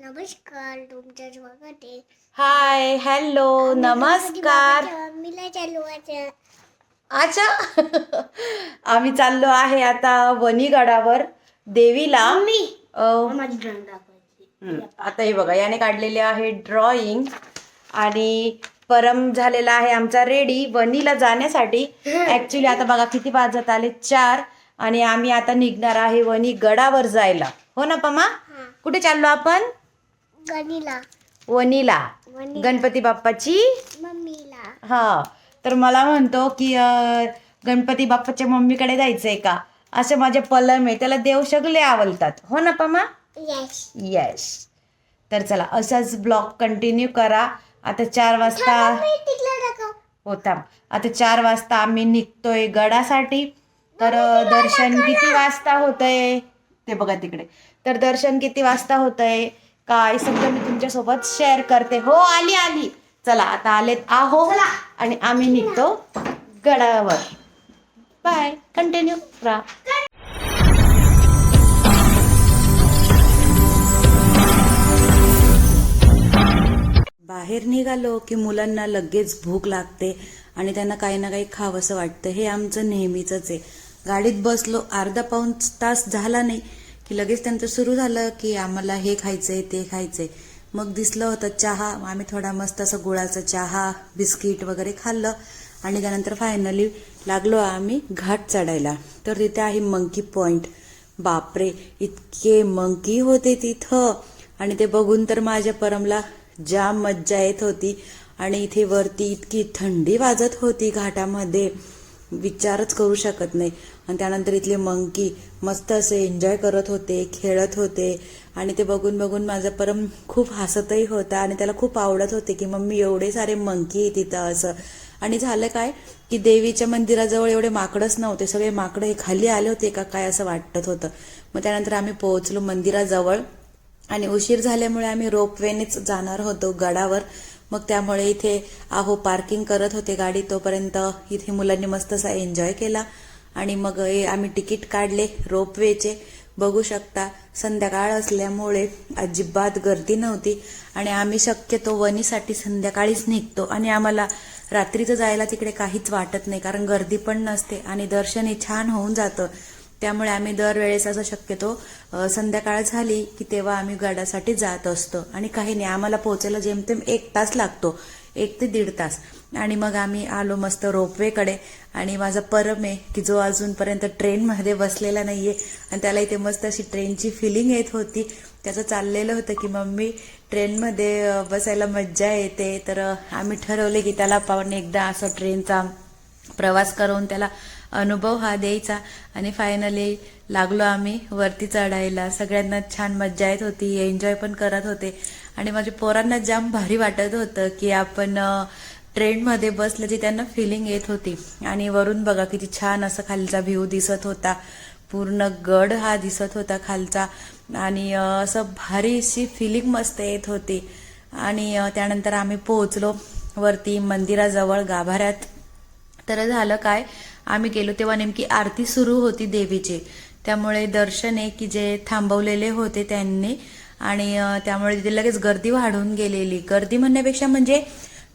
नमस्कार तुमचं स्वागत आहे. हाय हॅलो नमस्कार. मम्मीला चालू आहे अच्छा. आम्ही चाललो आहे आता वनीगडावर देवीला. अं, माझी ड्रॉइंग दाखवायची. हम्म, आता हे बघा याने काढलेले आहे ड्रॉइंग आणि परम झालेला आहे आमचा रेडी वनीला जाण्यासाठी. ऍक्च्युली आता बघा किती वाजत आले? चार. आणि आम्ही आता निघणार आहे वनी गडावर जायला. हो ना पमा? कुठे चाललो आपण? गणीला वनीला. वनी गणपती बाप्पाची? मम्मीला. हा. तर मला म्हणतो की अं, गणपती बाप्पाच्या मम्मीकडे जायचंय का? असे माझे पलम आहे. त्याला देव सगळे आवडतात. हो ना पमा? येस येस तर चला असाच ब्लॉग कंटिन्यू करा. आता चार वाजता मी तिकला दाखव. होता आता चार वाजता आम्ही निघतोय गडासाठी. तर अं, दर्शन किती वाजता होतंय? ते बघा तिकडे. तर दर्शन किती वाजता होतंय? काय सगळं मी तुमच्यासोबत शेअर करते. हो आली आली. चला आता आलेत आहो. आणि आम्ही निघतो गडावर. बाय कंटिन्यू राहा बाहेर निघालो की मुलांना लगेच भूक लागते आणि त्यांना काही ना काही खावंसं वाटतं. हे आमचं नेहमीच आहे. गाडीत बसलो अर्धा पाऊण तास झाला नाही. की लगेच त्यांचं सुरू झालं की आम्हाला हे खायचंय ते खायचंय. मग दिसलं होतं चहा आम्ही थोडा मस्त असं गुळाचा चहा बिस्किट वगैरे खाल्लं आणि त्यानंतर फायनली लागलो आम्ही घाट चढायला. तर तिथे आहे मंकी पॉइंट बापरे इतके मंकी होते तिथं. आणि ते बघून तर माझ्या परमला जाम मज्जा येत होती. आणि इथे वरती इतकी थंडी वाजत होती घाटामध्ये. विचारच करू शकत नाही. आणि त्यानंतर इथले मंकी मस्त असे एन्जॉय करत होते खेळत होते. आणि ते बघून बघून माझा परम खूप हसतही होता आणि त्याला खूप आवडत होते की मम्मी एवढे सारे मंकी आहे तिथं असं. आणि झालं काय की देवीच्या मंदिराजवळ एवढे माकडच नव्हते. सगळे माकडं हे खाली आले होते का काय असं वाटत होतं. मग त्यानंतर आम्ही पोहोचलो मंदिराजवळ. आणि उशीर झाल्यामुळे आम्ही रोपवेनेच जाणार होतो गडावर. मग त्यामुळे इथे आहो पार्किंग करत होते गाडी तोपर्यंत इथे मुलांनी मस्त असा एन्जॉय केला. आणि मग हे आम्ही तिकीट काढले रोपवेचे. बघू शकता संध्याकाळ असल्यामुळे अजिबात गर्दी नव्हती. आणि आम्ही शक्यतो वनीसाठी संध्याकाळीच निघतो. आणि आम्हाला रात्रीचं जायला तिकडे काहीच वाटत नाही कारण गर्दी पण नसते आणि दर्शनही छान होऊन जातं. त्यामुळे आम्ही दरवेळेस असं शक्यतो संध्याकाळ झाली की तेव्हा आम्ही गडासाठी जात असतो. आणि काही नाही आम्हाला पोहोचायला जेमतेम एक तास लागतो. एक ते दीड तास. आणि मग आम्ही आलो मस्त रोपवेकडे. आणि माझा परम आहे की जो अजूनपर्यंत ट्रेनमध्ये बसलेला नाहीये. आणि त्याला इथे मस्त अशी ट्रेनची फिलिंग येत होती. त्याचं चाललेलं होतं की मम्मी ट्रेनमध्ये बसायला मज्जा येते. तर आम्ही ठरवले की त्याला पाहून एकदा असं ट्रेनचा प्रवास करून त्याला अनुभव हा द्यायचा. आणि फायनली लागलो आम्ही वरती चढायला. सगळ्यांना छान मज्जा येत होती एन्जॉय पण करत होते. आणि माझ्या पोरांना जाम भारी वाटत होतं की आपण ट्रेनमध्ये ट्रेनमध्ये बसल्याची त्यांना फिलिंग येत होती. आणि वरून बघा किती छान असं खालचा व्ह्यू दिसत होता. पूर्ण गड हा दिसत होता खालचा. आणि असं भारीशी फिलिंग मस्त येत होती. आणि त्यानंतर आम्ही पोहोचलो वरती मंदिराजवळ गाभाऱ्यात. तर झालं काय? आम्ही गेलो तेव्हा नेमकी आरती सुरू होती देवीची. त्यामुळे दर्शने की जे थांबवलेले होते त्यांनी आणि त्यामुळे तिथे लगेच गर्दी वाढून गेलेली. गर्दी म्हणण्यापेक्षा म्हणजे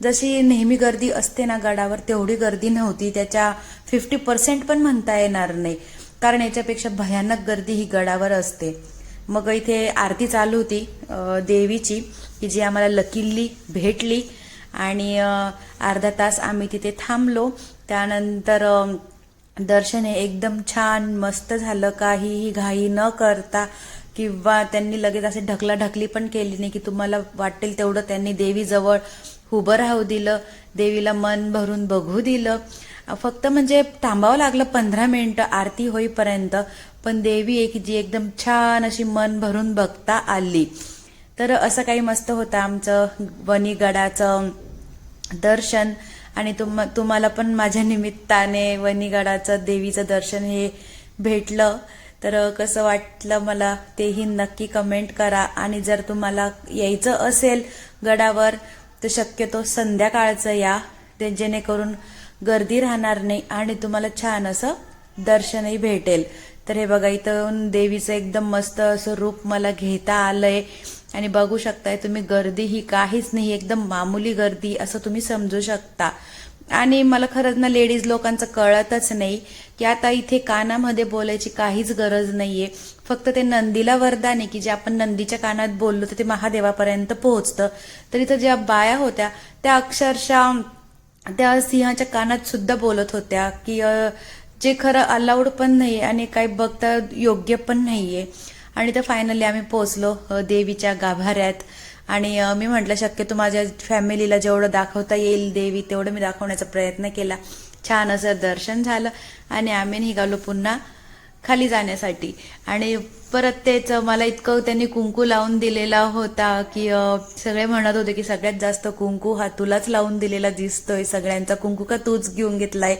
जशी नेहमी गर्दी असते ना गडावर तेवढी गर्दी नव्हती. त्याच्या फिफ्टी पर्सेंट पण म्हणता येणार नाही. कारण याच्यापेक्षा भयानक गर्दी ही गडावर असते. मग इथे आरती चालू होती देवीची की जी आम्हाला लकिल्ली भेटली. आणि अर्धा तास आम्ही तिथे थांबलो. त्यानंतर दर्शन हे एकदम छान मस्त झालं. काहीही घाई न करता किंवा त्यांनी लगेच असे ढकलाढकली पण केली नाही की तुम्हाला वाटेल तेवढं त्यांनी देवीजवळ उभं राहू दिलं देवीला मन भरून बघू दिलं. फक्त म्हणजे थांबावं लागलं पंधरा मिनिटं आरती होईपर्यंत पण देवी एक जी एकदम छान अशी मन भरून बघता आली. तर असं काही मस्त होतं आमचं वनीगडाचं दर्शन. आणि तुम तुम्हाला पण माझ्या निमित्ताने वनीगडाचं देवीचं दर्शन हे भेटलं. तर कसं वाटलं मला तेही नक्की कमेंट करा. आणि जर तुम्हाला यायचं असेल गडावर तर शक्यतो संध्याकाळचं या. ते जेणेकरून गर्दी राहणार नाही आणि तुम्हाला छान असं दर्शनही भेटेल. तर हे बघा इथं देवीचं एकदम मस्त असं रूप मला घेता आलंय. आणि बघू शकताय तुम्ही गर्दी ही काहीच नाही एकदम मामूली गर्दी असं तुम्ही समजू शकता. आणि मला खरंच ना लेडीज लोकांचं कळतच नाही की आता इथे कानामध्ये बोलायची काहीच गरज नाहीये. फक्त ते नंदीला वरदान आहे की जे आपण नंदीच्या कानात बोललो तर ते महादेवापर्यंत पोहोचतं. तर इथं ज्या बाया होत्या त्या अक्षरशः त्या सिंहाच्या कानात सुद्धा बोलत होत्या की जे खरं अलाउड पण नाही आणि काही बघता योग्य पण नाहीये. आणि तर फायनली आम्ही पोचलो देवीच्या गाभाऱ्यात. आणि मी म्हटलं शक्यतो माझ्या फॅमिलीला जेवढं दाखवता येईल देवी तेवढं मी दाखवण्याचा प्रयत्न केला. छान असं दर्शन झालं आणि आम्ही निघालो पुन्हा खाली जाण्यासाठी. आणि परत तेच मला इतकं त्यांनी कुंकू लावून दिलेला होता की सगळे म्हणत होते की सगळ्यात जास्त कुंकू हा तुलाच लावून दिलेला दिसतोय सगळ्यांचा कुंकू का तूच घेऊन घेतलाय?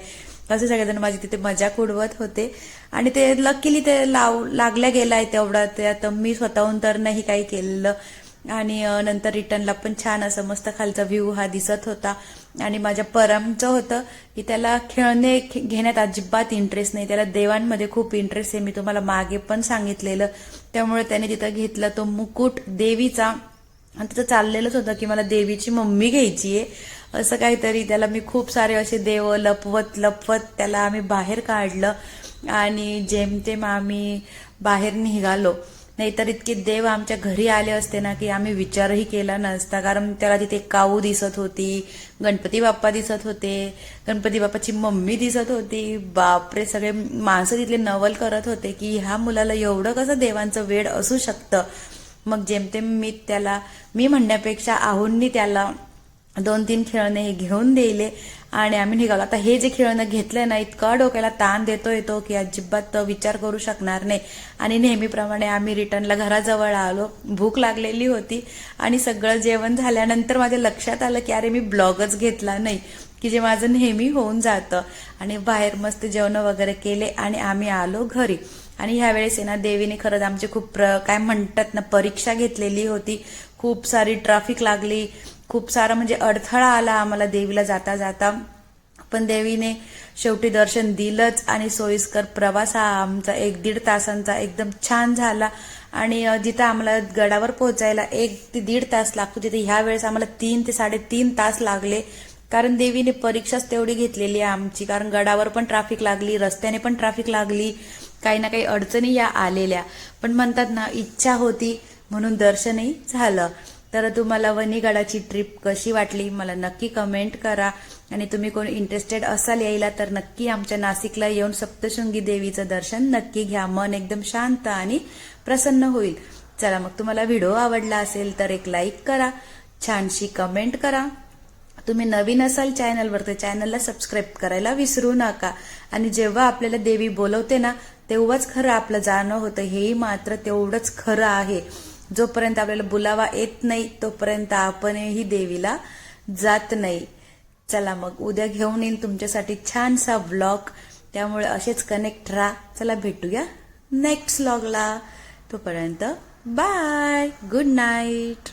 असे सगळेजण माझी तिथे मजाक उडवत होते. आणि ते लकीली ते लाव लागल्या गेलाय तेवढा. त्यात मी स्वतःहून तर नाही काही केलेलं. आणि नंतर रिटर्नला पण छान असं मस्त खालचा व्ह्यू हा दिसत होता. आणि माझ्या परमचं होतं की त्याला खेळणे खे- घेण्यात अजिबात इंटरेस्ट नाही. त्याला देवांमध्ये खूप इंटरेस्ट आहे. मी तुम्हाला मागे पण सांगितलेलं. त्यामुळे त्याने तिथं घेतला तो मुकुट देवीचा. आणि तिथं चाललेलंच होतं की मला देवीची मम्मी घ्यायची आहे असं काहीतरी. त्याला मी खूप सारे असे देव लपवत लपवत त्याला आम्ही बाहेर काढलं आणि जेमतेम आम्ही बाहेर निघालो. नाहीतर इतके देव आमच्या घरी आले असते ना की आम्ही विचारही केला नसता. कारण त्याला तिथे काऊ दिसत होती गणपती बाप्पा दिसत होते गणपती बाप्पाची मम्मी दिसत होती. बापरे सगळे माणसं तिथले नवल करत होते की ह्या मुलाला एवढं कसं देवांचं वेड असू शकतं? मग जेमतेम मी त्याला मी म्हणण्यापेक्षा आहुंनी त्याला दोन तीन खेळणे हे घेऊन देईले. आणि आम्ही निघालो. आता हे जे खेळणं घेतलंय ना इतका डोक्याला ताण देतो तो की अजिबात विचार करू शकणार नाही. आणि नेहमीप्रमाणे आम्ही रिटर्नला घराजवळ आलो. भूक लागलेली होती. आणि सगळं जेवण झाल्यानंतर माझ्या लक्षात आलं की अरे मी ब्लॉगच घेतला नाही. की जे माझं नेहमी होऊन जातं. आणि बाहेर मस्त जेवण वगैरे केले आणि आम्ही आलो घरी. आणि ह्यावेळेस आहे ना देवीने खरंच आमची खूप प्र- काय म्हणतात ना परीक्षा घेतलेली होती. खूप सारी ट्रॅफिक लागली. खूप सारा म्हणजे अडथळा आला आम्हाला देवीला जाता जाता. पण देवीने शेवटी दर्शन दिलंच आणि सोयीस्कर प्रवास हा आमचा एक दीड तासांचा एकदम छान झाला. आणि जिथं आम्हाला गडावर पोहोचायला एक ते दीड तास लागतो तिथे ह्या वेळेस आम्हाला तीन ते साडेतीन तास लागले. कारण देवीने परीक्षाच तेवढी घेतलेली आहे आमची. कारण गडावर पण ट्रॅफिक लागली रस्त्याने पण ट्रॅफिक लागली. काही ना काही अडचणी या आलेल्या. पण म्हणतात ना इच्छा होती म्हणून दर्शनही झालं. तर तुम्हाला वनीगडाची ट्रिप कशी वाटली? मला नक्की कमेंट करा. आणि तुम्ही कोण इंटरेस्टेड असाल यायला तर नक्की आमच्या नाशिकला येऊन सप्तशृंगी देवीचं दर्शन नक्की घ्या. मन एकदम शांत आणि प्रसन्न होईल. चला मग तुम्हाला व्हिडिओ आवडला असेल तर एक लाईक करा. छानशी कमेंट करा. तुम्ही नवीन असाल चॅनलवर तर चॅनलला सबस्क्राईब करायला विसरू नका. आणि जेव्हा आपल्याला देवी बोलवते ना तेव्हाच खरं आपलं जाणं होतं. हेही मात्र तेवढंच खरं आहे. जोपर्यंत आपल्याला बुलावा येत नाही तोपर्यंत आपणही देवीला जात नाही. चला मग उद्या घेऊन येईल तुमच्यासाठी छानसा व्लॉग त्यामुळे असेच कनेक्ट राहा. चला भेटूया नेक्स्ट व्लॉगला तोपर्यंत बाय गुड नाईट